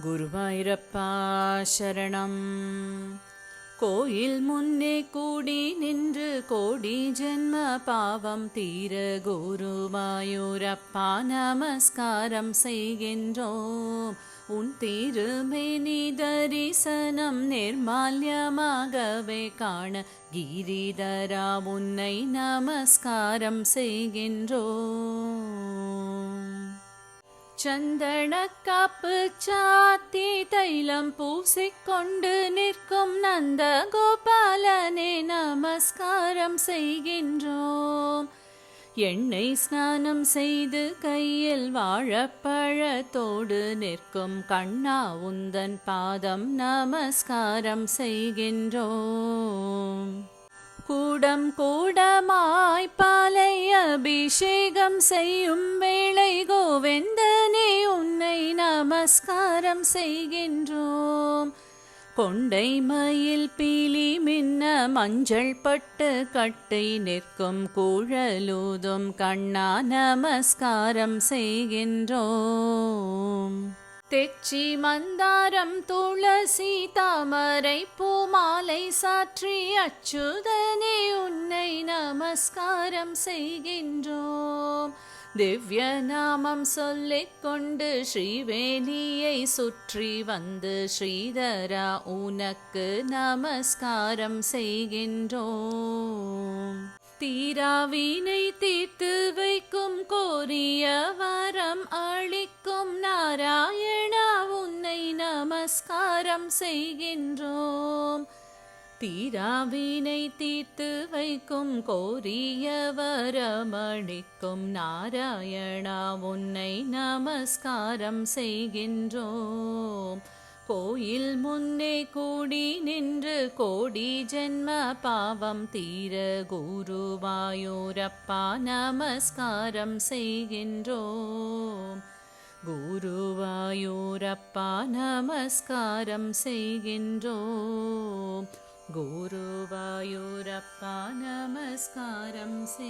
குருவாயிரப்பா சரணம். கோயில் முன்னே கூடி நின்று கோடி ஜென்ம பாவம் தீர குருவாயூரப்பா நமஸ்காரம் செய்கின்றோம். உன் திருமேனி தரிசனம் நிர்மால்யமாகவே காண கிரிதரா உன்னை நமஸ்காரம் செய்கின்றோம். சந்தன காப்பு சாத்தி தைலம் பூசிக்கொண்டு நிற்கும் நந்த கோபாலனே நமஸ்காரம் செய்கின்றோம். எண்ணெய் ஸ்நானம் செய்து கையில் வாழப்பழத்தோடு நிற்கும் கண்ணா உந்தன் பாதம் நமஸ்காரம் செய்கின்றோம். கூடம் கூடமாய் பாலை அபிஷேகம் செய்யும் வேளை கோவிந்த நமஸ்காரம் செய்கின்றோம். கொண்டை மயில் பீலி மின்ன மஞ்சள் பட்டு கட்டை நிற்கும் கூழலூதும் கண்ணா நமஸ்காரம் செய்கின்றோம். தெச்சி மந்தாரம் துளசி தாமரை பூமாலை சாற்றி அச்சுதனே உன்னை நமஸ்காரம் செய்கின்றோம். திவ்ய நாமம் சொல்லிக் கொண்டு ஸ்ரீவேலியை சுற்றி வந்து ஸ்ரீதரா உனக்கு நமஸ்காரம் செய்கின்றோம். தீராவினை தீர்த்து வைக்கும் கோரிய வரம் அளிக்கும் நாராயணா உன்னை நமஸ்காரம் செய்கின்றோம். தீராவினை தீர்த்து வைக்கும் கோரிய வரமணிக்கும் நாராயணா உன்னை நமஸ்காரம் செய்கின்றோம். கோயில் முன்னே கூடி நின்று கோடி ஜென்ம பாவம் தீர குருவாயூரப்பா நமஸ்காரம் செய்கின்றோம். குருவாயூரப்பா நமஸ்காரம் செய்கின்றோம். गुरुवायोूरप्पा नमस्कारं श